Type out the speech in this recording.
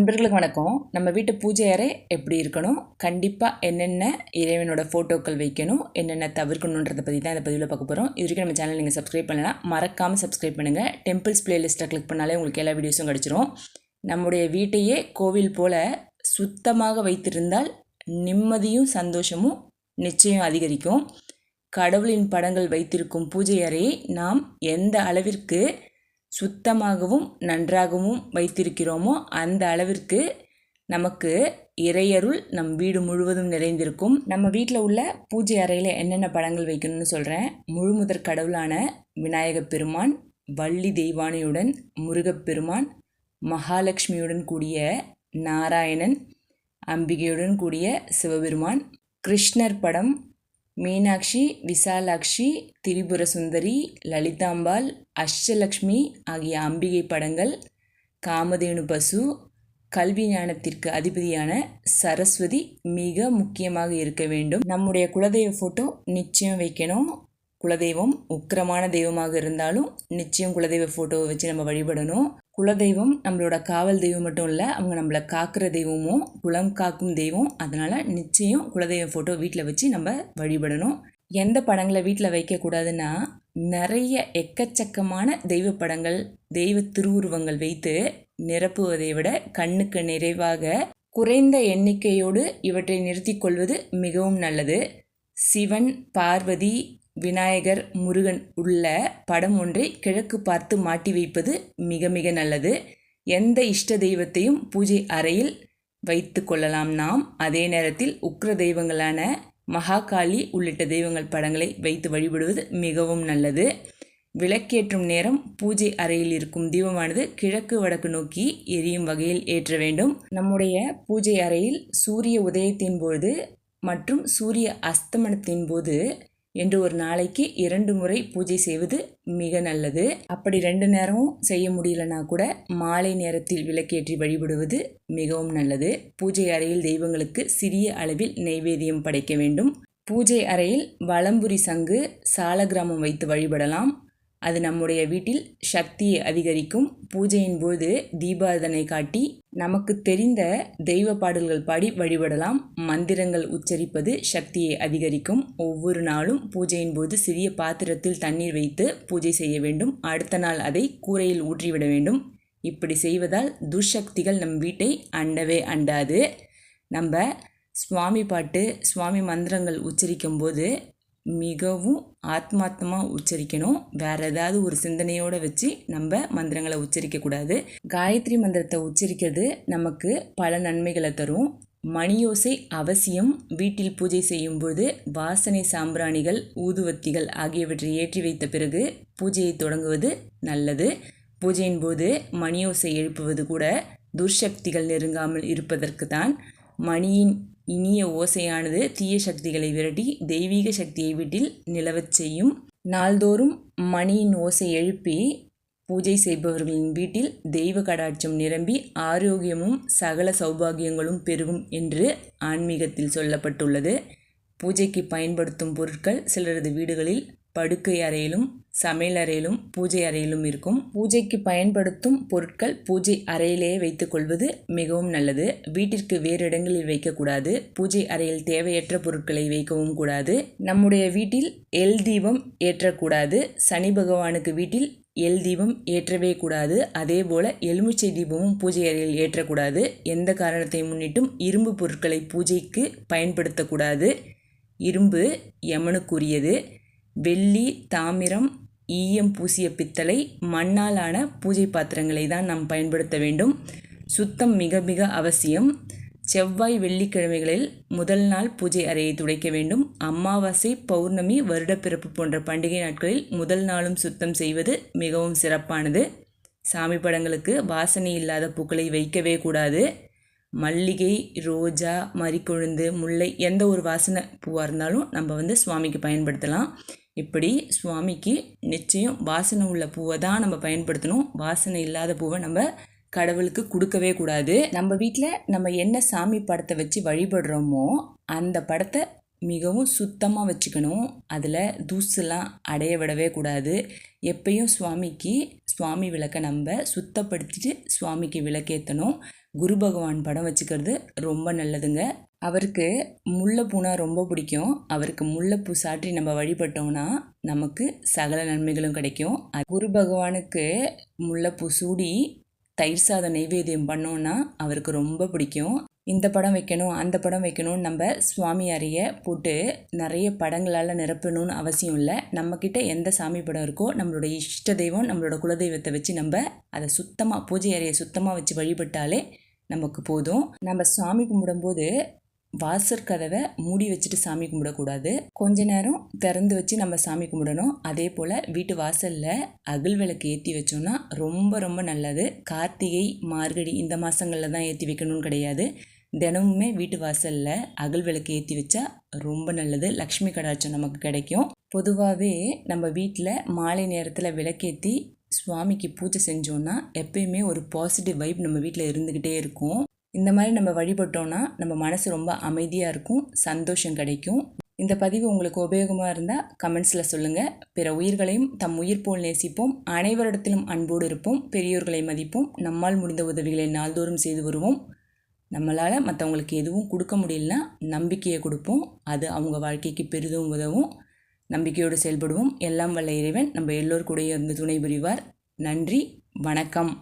நண்பர்களுக்கு வணக்கம். நம்ம வீட்டு பூஜை அறை எப்படி இருக்கணும்? கண்டிப்பாக என்னென்ன இறைவனோட ஃபோட்டோக்கள் வைக்கணும்? என்னென்ன தவிர்க்கணுன்றதை பற்றி தான் இந்த பதிவில் பார்க்க போகிறோம் இது வரைக்கும் நம்ம சேனல் நீங்கள் சப்ஸ்கிரைப் பண்ணலாம் மறக்காமல் சப்ஸ்கிரைப் பண்ணுங்கள் டெம்பிள்ஸ் பிளேலிஸ்ட்டை கிளிக் பண்ணாலே உங்களுக்கு எல்லா வீடியோஸும் கிடச்சிரும். நம்முடைய வீட்டையே கோவில் போல் சுத்தமாக வைத்திருந்தால் நிம்மதியும் சந்தோஷமும் நிச்சயம் அதிகரிக்கும். கடவுளின் படங்கள் வைத்திருக்கும் பூஜை அறையை நாம் எந்த அளவிற்கு சுத்தமாகவும் நன்றாகவும் வைத்திருக்கிறோமோ அந்த அளவிற்கு நமக்கு இறையருள் நம் வீடு முழுவதும் நிறைந்திருக்கும். நம்ம வீட்டில் உள்ள பூஜை அறையில் என்னென்ன படங்கள் வைக்கணும்னு சொல்கிறேன் முழுமுதற் கடவுளான விநாயகப் பெருமான் வள்ளி தெய்வானையுடன் முருகப்பெருமான் மகாலட்சுமியுடன் கூடிய நாராயணன் அம்பிகையுடன் கூடிய சிவபெருமான் கிருஷ்ணர் படம் மீனாட்சி விசாலாட்சி திரிபுர சுந்தரி லலிதாம்பாள் அஷ்டலக்ஷ்மி ஆகிய அம்பிகை படங்கள் காமதேனு பசு கல்வி ஞானத்திற்கு அதிபதியான சரஸ்வதி மிக முக்கியமாக இருக்க வேண்டும். நம்முடைய குலதெய்வ ஃபோட்டோ நிச்சயம் வைக்கணும். குலதெய்வம் உக்கிரமான தெய்வமாக இருந்தாலும் நிச்சயம் குலதெய்வ ஃபோட்டோவை வச்சு நம்ம வழிபடணும். குலதெய்வம் நம்மளோட காவல் தெய்வம் மட்டும் இல்லை அவங்க நம்மளை காக்கிற தெய்வமும் குலம் காக்கும் தெய்வம் அதனால் நிச்சயம் குலதெய்வ ஃபோட்டோ வீட்டில் வச்சு நம்ம வழிபடணும். எந்த படங்களை வீட்டில் வைக்கக்கூடாதுன்னா நிறைய எக்கச்சக்கமான தெய்வ படங்கள் தெய்வ திருவுருவங்கள் வைத்து நிரப்புவதை விட கண்ணுக்கு நிறைவாக குறைந்த எண்ணிக்கையோடு இவற்றை நிறுத்தி கொள்வது மிகவும் நல்லது. சிவன் பார்வதி விநாயகர் முருகன் உள்ள படம் ஒன்றை கிழக்கு பார்த்து மாட்டி வைப்பது மிக மிக நல்லது. எந்த இஷ்ட தெய்வத்தையும் பூஜை அறையில் வைத்து கொள்ளலாம் நாம். அதே நேரத்தில் உக்ர தெய்வங்களான மகாகாளி உள்ளிட்ட தெய்வங்கள் படங்களை வைத்து வழிபடுவது மிகவும் நல்லது. விளக்கேற்றும் நேரம் பூஜை அறையில் இருக்கும் தீபமானது கிழக்கு வடக்கு நோக்கி எரியும் வகையில் ஏற்ற வேண்டும். நம்முடைய பூஜை அறையில் சூரிய உதயத்தின் போது மற்றும் சூரிய அஸ்தமனத்தின் போது என்று ஒரு நாளைக்கு இரண்டு முறை பூஜை செய்வது மிக நல்லது. அப்படி ரெண்டு நேரமும் செய்ய முடியலனா கூட மாலை நேரத்தில் விளக்கேற்றி வழிபடுவது மிகவும் நல்லது. பூஜை அறையில் தெய்வங்களுக்கு சிறிய அளவில் நெய்வேதியம் படைக்க வேண்டும். பூஜை அறையில் வளம்புரி சங்கு சாலகிராமம் வைத்து வழிபடலாம். அது நம்முடைய வீட்டில் சக்தியை அதிகரிக்கும். பூஜையின் போது தீபாரதனை காட்டி நமக்கு தெரிந்த தெய்வ பாடல்கள் பாடி வழிபடலாம். மந்திரங்கள் உச்சரிப்பது சக்தியை அதிகரிக்கும். ஒவ்வொரு நாளும் பூஜையின் போது சிறிய பாத்திரத்தில் தண்ணீர் வைத்து பூஜை செய்ய வேண்டும். அடுத்த நாள் அதை கூரையில் ஊற்றிவிட வேண்டும். இப்படி செய்வதால் துர்சக்திகள் நம் வீட்டை அண்டவே அண்டாது. நம்ம சுவாமி பாட்டு சுவாமி மந்திரங்கள் உச்சரிக்கும் போது மிகவும் ஆத்மார்த்தமாக உச்சரிக்கணும். வேற ஏதாவது ஒரு சிந்தனையோடு வச்சு நம்ம மந்திரங்களை உச்சரிக்கக்கூடாது காயத்ரி மந்திரத்தை உச்சரிக்கிறது நமக்கு பல நன்மைகளை தரும். மணியோசை அவசியம். வீட்டில் பூஜை செய்யும்போது வாசனை சாம்பிராணிகள் ஊதுவத்திகள் ஆகியவற்றை ஏற்றி வைத்த பிறகு பூஜையை தொடங்குவது நல்லது. பூஜையின் போது மணியோசை எழுப்புவது கூட துர்சக்திகள் நெருங்காமல் இருப்பதற்கு தான் மணியின் இனிய ஓசையானது தீய சக்திகளை விரட்டி தெய்வீக சக்தியை வீட்டில் நிலவச் செய்யும். நாள்தோறும் மணியின் ஓசை எழுப்பி பூஜை செய்பவர்களின் வீட்டில் தெய்வ கடாட்சம் நிரம்பி ஆரோக்கியமும் சகல சௌபாகியங்களும் பெருகும் என்று ஆன்மீகத்தில் சொல்லப்பட்டுள்ளது. பூஜைக்கு பயன்படுத்தும் பொருட்கள் சிலரது வீடுகளில் படுக்கை அறையிலும் சமையல் அறையிலும் பூஜை அறையிலும் இருக்கும். பூஜைக்கு பயன்படுத்தும் பொருட்கள் பூஜை அறையிலேயே வைத்துக்கொள்வது மிகவும் நல்லது. வீட்டிற்கு வேறு இடங்களில் வைக்கக்கூடாது. பூஜை அறையில் தேவையற்ற பொருட்களை வைக்கவும் கூடாது. நம்முடைய வீட்டில் எல் தீபம் ஏற்றக்கூடாது. சனி பகவானுக்கு வீட்டில் எல் தீபம் ஏற்றவே கூடாது. அதே போல் எலுமிச்சை தீபமும் பூஜை அறையில் ஏற்றக்கூடாது. எந்த காரணத்தை முன்னிட்டும் இரும்பு பொருட்களை பூஜைக்கு பயன்படுத்தக்கூடாது. இரும்பு யமனுக்குரியது. வெள்ளி தாமிரம் ஈயம் பூசிய பித்தளை மண்ணாலான பூஜை பாத்திரங்களை தான் நாம் பயன்படுத்த வேண்டும். சுத்தம் மிக மிக அவசியம். செவ்வாய் வெள்ளிக்கிழமைகளில் முதல் நாள் பூஜை அறையை துடைக்க வேண்டும். அமாவாசை பௌர்ணமி வருடப்பிறப்பு போன்ற பண்டிகை நாட்களில் முதல் நாளும் சுத்தம் செய்வது மிகவும் சிறப்பானது. சாமி படங்களுக்கு வாசனை இல்லாத பூக்களை வைக்கவே கூடாது. மல்லிகை ரோஜா மறிக்கொழுந்து முல்லை எந்த ஒரு வாசனை பூவாக இருந்தாலும் நம்ம வந்து சுவாமிக்கு பயன்படுத்தலாம். இப்படி சுவாமிக்கு நிச்சயம் வாசனை உள்ள பூவை தான் நம்ம பயன்படுத்தணும். வாசனை இல்லாத பூவை நம்ம கடவுளுக்கு கொடுக்கவே கூடாது. நம்ம வீட்டில் நம்ம என்ன சாமி படத்தை வச்சு வழிபடுறோமோ அந்த படத்தை மிகவும் சுத்தமாக வச்சுக்கணும். அதில் தூசுலாம் அடைய விடவே கூடாது. எப்பயும் சுவாமிக்கு சுவாமி விளக்கை நம்ம சுத்தப்படுத்திட்டு சுவாமிக்கு விளக்கேற்றணும் குரு பகவான் படம் வச்சுக்கிறது ரொம்ப நல்லதுங்க. அவருக்கு முல்லைப்பூனா ரொம்ப பிடிக்கும். அவருக்கு முல்லைப்பூ சாற்றி நம்ம வழிபட்டோம்னா நமக்கு சகல நன்மைகளும் கிடைக்கும். குரு பகவானுக்கு முல்லைப்பூ சூடி தயிர் சாதம் நைவேத்தியம் பண்ணோன்னா அவருக்கு ரொம்ப பிடிக்கும். இந்த படம் வைக்கணும் அந்த படம் வைக்கணும்னு நம்ம சுவாமி அறைய போட்டு நிறைய படங்களால் நிரப்பணும்னு அவசியம் இல்லை. நம்மக்கிட்ட எந்த சாமி படம் இருக்கோ நம்மளோட இஷ்ட தெய்வம் நம்மளோட குலதெய்வத்தை வச்சு நம்ம அதை சுத்தமாக பூஜை அறையை சுத்தமாக வச்சு வழிபட்டாலே நமக்கு போதும். நம்ம சாமி கும்பிடும்போது வாசற் கதவை மூடி வச்சுட்டு சாமி கும்பிடக்கூடாது. கொஞ்ச நேரம் திறந்து வச்சு நம்ம சாமி கும்பிடணும். அதே போல் வீட்டு வாசலில் அகல் விளக்கு ஏற்றி வச்சோம்னா ரொம்ப ரொம்ப நல்லது. கார்த்திகை மார்கழி இந்த மாதங்களில் தான் ஏற்றி வைக்கணும்னு கிடையாது. தினமுமே வீட்டு வாசலில் அகல் விளக்கு ஏற்றி வச்சா ரொம்ப நல்லது. லக்ஷ்மி கடாட்சம் நமக்கு கிடைக்கும். பொதுவாகவே நம்ம வீட்டில் மாலை நேரத்தில் விளக்கேற்றி சுவாமிக்கு பூஜை செஞ்சோன்னா எப்பயுமே ஒரு பாசிட்டிவ் வைப் நம்ம வீட்டில் இருந்துக்கிட்டே இருக்கும். இந்த மாதிரி நம்ம வழிபட்டோன்னா நம்ம மனசு ரொம்ப அமைதியாக இருக்கும் சந்தோஷம் கிடைக்கும். இந்த பதிவு உங்களுக்கு உபயோகமாக இருந்தால் கமெண்ட்ஸில் சொல்லுங்கள் பிற உயிர்களையும் தம் உயிர் போல் நேசிப்போம். அனைவரிடத்திலும் அன்போடு இருப்போம். பெரியோர்களை மதிப்போம். நம்மால் முடிந்த உதவிகளை நாள்தோறும் செய்து வருவோம். நம்மளால் மற்றவங்களுக்கு எதுவும் கொடுக்க முடியலனா நம்பிக்கையை கொடுப்போம். அது அவங்க வாழ்க்கைக்கு பெரிதும் உதவும். நம்பிக்கையோடு செயல்படுவோம். எல்லாம் வல்ல இறைவன் நம்ம எல்லோர் கூடயே இருந்து துணை புரிவார். நன்றி. வணக்கம்.